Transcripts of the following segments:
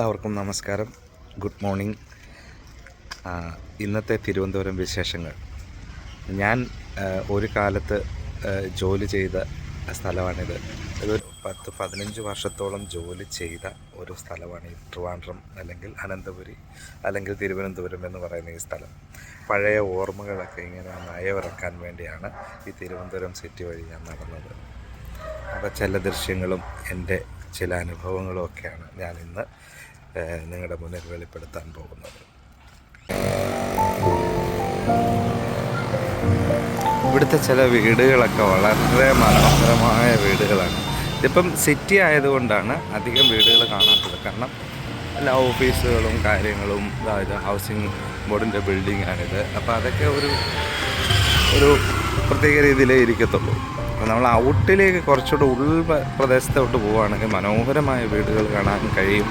എല്ലാവർക്കും നമസ്കാരം. Good morning ഇന്നത്തെ തിരുവനന്തപുരം വിശേഷങ്ങൾ. ഞാൻ ഒരു കാലത്ത് ജോലി ചെയ്ത സ്ഥലമാണിത്. ഇതൊരു പത്ത് പതിനഞ്ച് വർഷത്തോളം ജോലി ചെയ്ത ഒരു സ്ഥലമാണ് ഈ ട്രിവാൻഡ്രം അല്ലെങ്കിൽ അനന്തപുരി അല്ലെങ്കിൽ തിരുവനന്തപുരം എന്ന് പറയുന്ന ഈ സ്ഥലം. പഴയ ഓർമ്മകളൊക്കെ ഇങ്ങനെ നയവിറക്കാൻ വേണ്ടിയാണ് ഈ തിരുവനന്തപുരം സിറ്റി വഴി ഞാൻ നടന്നത്. അപ്പോൾ ചില ദൃശ്യങ്ങളും എന്റെ ചില അനുഭവങ്ങളും ഒക്കെയാണ് ഞാൻ ഇന്ന് നിങ്ങളുടെ മുന്നിൽ വെളിപ്പെടുത്താൻ പോകുന്നത്. ഇവിടുത്തെ ചില വീടുകളൊക്കെ വളരെ മനോഹരമായ വീടുകളാണ്. ഇതിപ്പം സിറ്റി ആയതുകൊണ്ടാണ് അധികം വീടുകൾ കാണാത്തത്. കാരണം എല്ലാ ഓഫീസുകളും കാര്യങ്ങളും അതായത് ഹൗസിംഗ് ബോർഡിന്റെ ബിൽഡിങ്ങാണിത് അപ്പോൾ അതൊക്കെ ഒരു ഒരു പ്രത്യേക രീതിയിലേ ഇരിക്കത്തുള്ളൂ. അപ്പോൾ നമ്മൾ ഔട്ടിലേക്ക് കുറച്ചുകൂടെ ഉൾ പ്രദേശത്തോട്ട് പോവുകയാണെങ്കിൽ മനോഹരമായ വീടുകൾ കാണാൻ കഴിയും.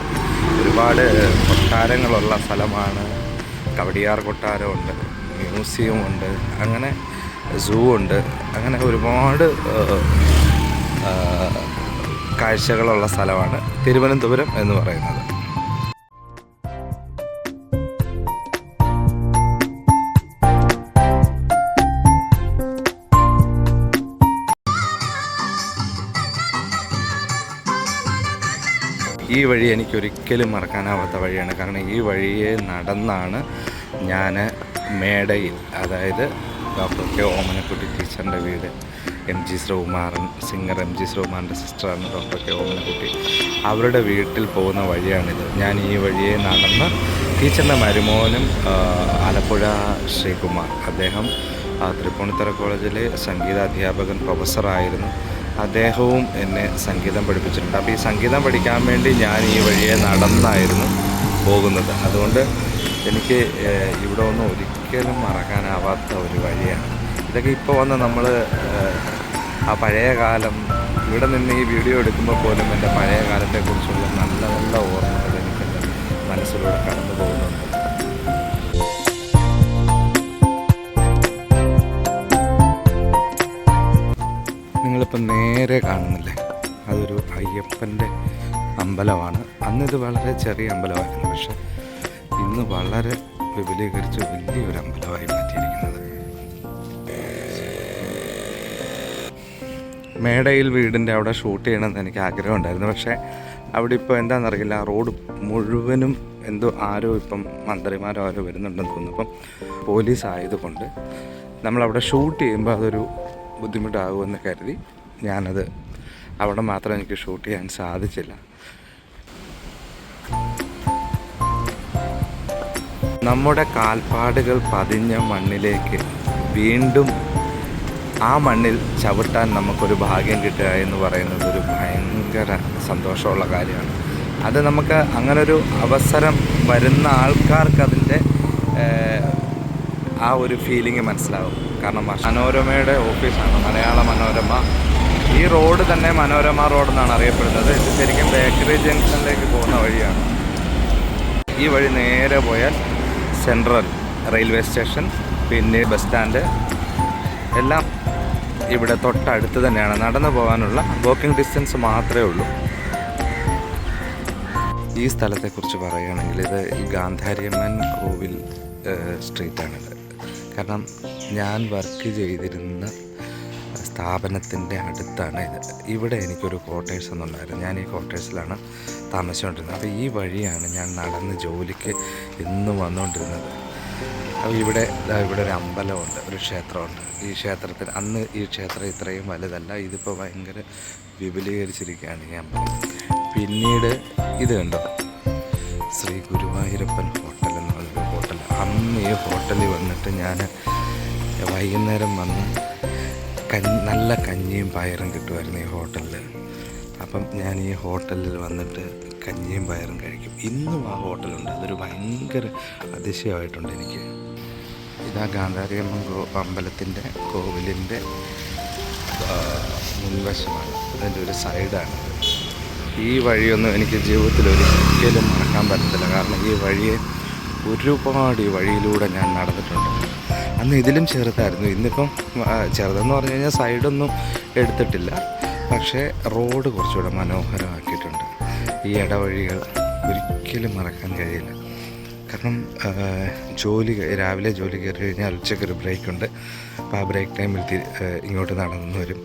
ഒരുപാട് കൊട്ടാരങ്ങളുള്ള സ്ഥലമാണ്. കവടിയാർ കൊട്ടാരമുണ്ട് മ്യൂസിയമുണ്ട് അങ്ങനെ സൂ ഉണ്ട് അങ്ങനെ ഒരുപാട് കാഴ്ചകളുള്ള സ്ഥലമാണ് തിരുവനന്തപുരം എന്ന് പറയുന്നത്. ഈ വഴി എനിക്ക് ഒരിക്കലും മറക്കാനാവാത്ത വഴിയാണ്. കാരണം ഈ വഴിയെ നടന്നാണ് ഞാൻ മേടയിൽ അതായത് ഡോക്ടർ കെ ഓമനക്കുട്ടി ടീച്ചറിന്റെ വീട്. M G ശ്രീകുമാറൻ singer M G ശ്രീകുമാറിന്റെ സിസ്റ്ററാണ് ഡോക്ടർ കെ ഓമനക്കുട്ടി. അവരുടെ വീട്ടിൽ പോകുന്ന വഴിയാണിത്. ഞാൻ ഈ വഴിയെ നടന്ന് ടീച്ചറിന്റെ മരുമോനും ആലപ്പുഴ ശ്രീകുമാർ. അദ്ദേഹം തൃപ്പൂണിത്തറ കോളേജിലെ സംഗീതാധ്യാപകൻ പ്രൊഫസറായിരുന്നു. അദ്ദേഹവും എന്നെ സംഗീതം പഠിപ്പിച്ചിട്ടുണ്ട്. അപ്പോൾ ഈ സംഗീതം പഠിക്കാൻ വേണ്ടി ഞാൻ ഈ വഴിയെ നടന്നായിരുന്നു പോകുന്നത്. അതുകൊണ്ട് എനിക്ക് ഇവിടെ ഒന്നും ഒരിക്കലും മറക്കാനാവാത്ത ഒരു വഴിയാണ്. ഇതൊക്കെ ഇപ്പോൾ വന്ന് നമ്മൾ ആ പഴയ കാലം ഇവിടെ നിന്ന് ഈ വീഡിയോ എടുക്കുമ്പോൾ പോലും എന്റെ പഴയ കാലത്തെക്കുറിച്ചുള്ള നല്ല നല്ല ഓർമ്മകൾ എനിക്കെന്റെ മനസ്സിലൂടെ കടന്നു പോകുന്നുണ്ട്. നിങ്ങളിപ്പോൾ നേരെ കാണുന്നില്ലേ? അതൊരു അയ്യപ്പന്റെ അമ്പലമാണ്. അന്നിത് വളരെ ചെറിയ അമ്പലമായിരുന്നു. പക്ഷെ ഇന്ന് വളരെ വിപുലീകരിച്ച് വലിയൊരു അമ്പലമായി മാറ്റിയിരിക്കുന്നത്. മേടയിൽ വീടിന്റെ അവിടെ ഷൂട്ട് ചെയ്യണമെന്ന് എനിക്ക് ആഗ്രഹമുണ്ടായിരുന്നു പക്ഷേ അവിടെ ഇപ്പോൾ എന്താണെന്നറിയില്ല. റോഡ് മുഴുവനും എന്തോ ആരോ ഇപ്പം മന്ത്രിമാരോ ആരോ വരുന്നുണ്ടെന്ന് തോന്നുന്നു. അപ്പം പോലീസ് ആയതുകൊണ്ട് നമ്മളവിടെ ഷൂട്ട് ചെയ്യുമ്പോൾ അതൊരു ബുദ്ധിമുട്ടാകുമെന്ന് കരുതി ഞാനത് അവിടെ മാത്രം എനിക്ക് ഷൂട്ട് ചെയ്യാൻ സാധിച്ചില്ല. നമ്മുടെ കാൽപ്പാടുകൾ പതിഞ്ഞ മണ്ണിലേക്ക് വീണ്ടും ആ മണ്ണിൽ ചവിട്ടാൻ നമുക്കൊരു ഭാഗ്യം കിട്ടുക എന്ന് പറയുന്നത് ഒരു ഭയങ്കര സന്തോഷമുള്ള കാര്യമാണ്. അത് നമുക്ക് അങ്ങനൊരു അവസരം വരുന്ന ആൾക്കാർക്ക് അതിന്റെ ആ ഒരു ഫീലിംഗ് മനസ്സിലാവും. കാരണം മനോരമയുടെ ഓഫീസാണ് മലയാള മനോരമ ഈ റോഡ് തന്നെ മനോരമ റോഡ് എന്നാണ് അറിയപ്പെടുന്നത്. ഇത് ശരിക്കും ബേക്കറി ജംഗ്ഷനിലേക്ക് പോകുന്ന വഴിയാണ്. ഈ വഴി നേരെ പോയാൽ സെൻട്രൽ റെയിൽവേ സ്റ്റേഷൻ പിന്നെ ബസ് സ്റ്റാൻഡ്. എല്ലാം ഇവിടെ തൊട്ടടുത്ത് തന്നെയാണ്. നടന്നു പോകാനുള്ള വാക്കിംഗ് ഡിസ്റ്റൻസ് മാത്രമേ ഉള്ളൂ. ഈ സ്ഥലത്തെക്കുറിച്ച് പറയുകയാണെങ്കിൽ ഇത് ഈ ഗാന്ധാരിയമ്മൻ കോവിൽ സ്ട്രീറ്റാണിത് കാരണം ഞാൻ വർക്ക് ചെയ്തിരുന്ന സ്ഥാപനത്തിന്റെ അടുത്താണ് ഇത്. ഇവിടെ എനിക്കൊരു ക്വാർട്ടേഴ്സ് എന്നുണ്ടായിരുന്നു ഞാൻ ഈ ക്വാർട്ടേഴ്സിലാണ് താമസിച്ചുകൊണ്ടിരുന്നത്. അപ്പോൾ ഈ വഴിയാണ് ഞാൻ നടന്ന് ജോലിക്ക് ഇന്ന് വന്നുകൊണ്ടിരുന്നത്. അപ്പോൾ ഇവിടെ ഇവിടെ ഒരു അമ്പലമുണ്ട് ഒരു ക്ഷേത്രമുണ്ട്. ഈ ക്ഷേത്രത്തിൽ അന്ന് ഈ ക്ഷേത്രം ഇത്രയും വലുതല്ല ഇതിപ്പോൾ ഭയങ്കര വിപുലീകരിച്ചിരിക്കുകയാണ് ഈ അമ്പലം. പിന്നീട് ഇത് കണ്ടോ? ശ്രീ ഗുരുവായൂരപ്പൻ ഹോട്ടൽ എന്ന് ഹോട്ടൽ. അന്ന് ഈ ഹോട്ടലിൽ വന്നിട്ട് ഞാൻ വൈകുന്നേരം വന്ന് കഞ്ഞി നല്ല കഞ്ഞിയും പയറും കിട്ടുമായിരുന്നു ഈ ഹോട്ടലിൽ അപ്പം ഞാൻ ഈ ഹോട്ടലിൽ വന്നിട്ട് കഞ്ഞിയും പയറും കഴിക്കും. ഇന്നും ആ ഹോട്ടലുണ്ട്. അതൊരു ഭയങ്കര അതിശയമായിട്ടുണ്ട് എനിക്ക്. ഇതാ ഗാന്ധാരിയമ്മൻ അമ്പലത്തിന്റെ കോവിലിന്റെ മുൻവശമാണ്. അതിന്റെ ഒരു സൈഡാണ്. ഈ വഴിയൊന്നും എനിക്ക് ജീവിതത്തിൽ ഒരിക്കലും മറക്കാൻ പറ്റത്തില്ല. കാരണം ഈ വഴിയെ ഒരുപാട് ഈ വഴിയിലൂടെ ഞാൻ നടന്നിട്ടുണ്ട്. അന്ന് ഇതിലും ചെറുതായിരുന്നു. ഇന്നിപ്പം ചെറുതെന്ന് പറഞ്ഞു കഴിഞ്ഞാൽ സൈഡൊന്നും എടുത്തിട്ടില്ല. പക്ഷേ റോഡ് കുറച്ചുകൂടെ മനോഹരമാക്കിയിട്ടുണ്ട്. ഈ ഇടവഴികൾ ഒരിക്കലും മറക്കാൻ കഴിയില്ല. കാരണം ജോലി രാവിലെ ജോലി കയറി കഴിഞ്ഞാൽ ഉച്ചക്കൊരു ബ്രേക്ക് ഉണ്ട് അപ്പോൾ ആ ബ്രേക്ക് ടൈമിൽ ഇങ്ങോട്ട് നടന്നു വരും.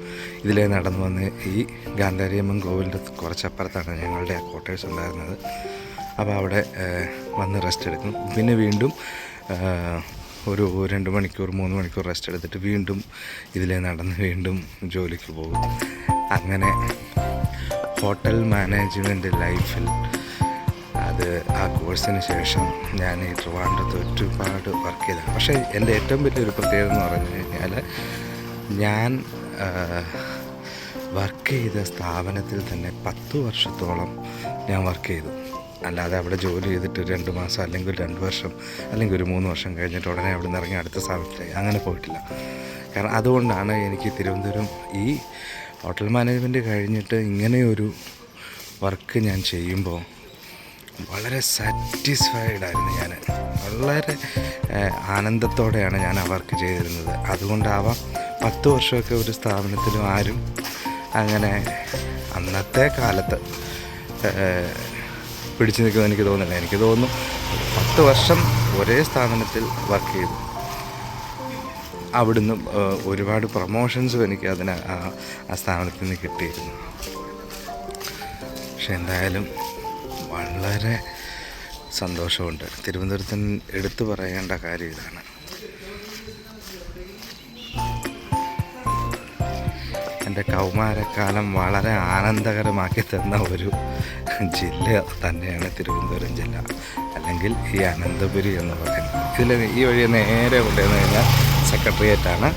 ഇതിലേ നടന്നു വന്ന് ഈ ഗാന്ധാരിയമ്മൻ കോവിലിന്റെ കുറച്ചപ്പുറത്താണ് ഞങ്ങളുടെ ആ ക്വാർട്ടേഴ്സ് ഉണ്ടായിരുന്നത്. അപ്പോൾ അവിടെ വന്ന് റെസ്റ്റ് എടുക്കും. പിന്നെ വീണ്ടും ഒരു രണ്ട് മണിക്കൂർ മൂന്ന് മണിക്കൂർ റെസ്റ്റ് എടുത്തിട്ട് വീണ്ടും ഇതിലേ നടന്ന് വീണ്ടും ജോലിക്ക് പോകും. അങ്ങനെ ഹോട്ടൽ മാനേജ്മെന്റ് ലൈഫിൽ അത് ആ കോഴ്സിന് ശേഷം ഞാൻ ഈ ട്രിവാൻഡ്രത്ത് ഒരുപാട് വർക്ക് ചെയ്തതാണ് പക്ഷേ എന്റെ ഏറ്റവും വലിയൊരു പ്രത്യേകത എന്ന് പറഞ്ഞു കഴിഞ്ഞാൽ ഞാൻ വർക്ക് ചെയ്ത സ്ഥാപനത്തിൽ തന്നെ പത്ത് വർഷത്തോളം ഞാൻ വർക്ക് ചെയ്തു. അല്ലാതെ അവിടെ ജോലി ചെയ്തിട്ട് രണ്ട് മാസം അല്ലെങ്കിൽ രണ്ട് വർഷം അല്ലെങ്കിൽ ഒരു മൂന്ന് വർഷം കഴിഞ്ഞിട്ട് ഉടനെ അവിടെ നിന്ന് ഇറങ്ങി അടുത്ത സ്ഥാപനത്തിലായി. അങ്ങനെ പോയിട്ടില്ല. കാരണം അതുകൊണ്ടാണ് എനിക്ക് തിരുവനന്തപുരം ഈ ഹോട്ടൽ മാനേജ്മെന്റ് കഴിഞ്ഞിട്ട് ഇങ്ങനെയൊരു വർക്ക് ഞാൻ ചെയ്യുമ്പോൾ വളരെ സാറ്റിസ്ഫൈഡ് ആയിരുന്നു ഞാൻ. വളരെ ആനന്ദത്തോടെയാണ് ഞാൻ ആ വർക്ക് ചെയ്തിരുന്നത്. അതുകൊണ്ടാവാം പത്ത് വർഷമൊക്കെ ഒരു സ്ഥാപനത്തിലും ആരും അങ്ങനെ അന്നത്തെ കാലത്ത് പിടിച്ചു നിൽക്കുമെന്ന് എനിക്ക് തോന്നുന്നില്ല. എനിക്ക് തോന്നുന്നു പത്ത് വർഷം ഒരേ സ്ഥാപനത്തിൽ വർക്ക് ചെയ്തു. അവിടുന്ന് ഒരുപാട് പ്രൊമോഷൻസും എനിക്ക് അതിന് ആ സ്ഥാപനത്തിൽ നിന്ന് കിട്ടിയിരുന്നു. പക്ഷെ എന്തായാലും വളരെ സന്തോഷമുണ്ട്. തിരുവനന്തപുരത്തിന് എടുത്തു പറയേണ്ട കാര്യം ഇതാണ്. എന്റെ കൗമാരക്കാലം വളരെ ആനന്ദകരമാക്കി തന്ന ഒരു ജില്ല തന്നെയാണ് തിരുവനന്തപുരം ജില്ല. അല്ലെങ്കിൽ ഈ അനന്തപുരി എന്ന് പറയുന്നത്. ഇതിൽ ഈ വഴി നേരെ കൊണ്ടുവന്ന് കഴിഞ്ഞാൽ സെക്രട്ടേറിയറ്റാണ്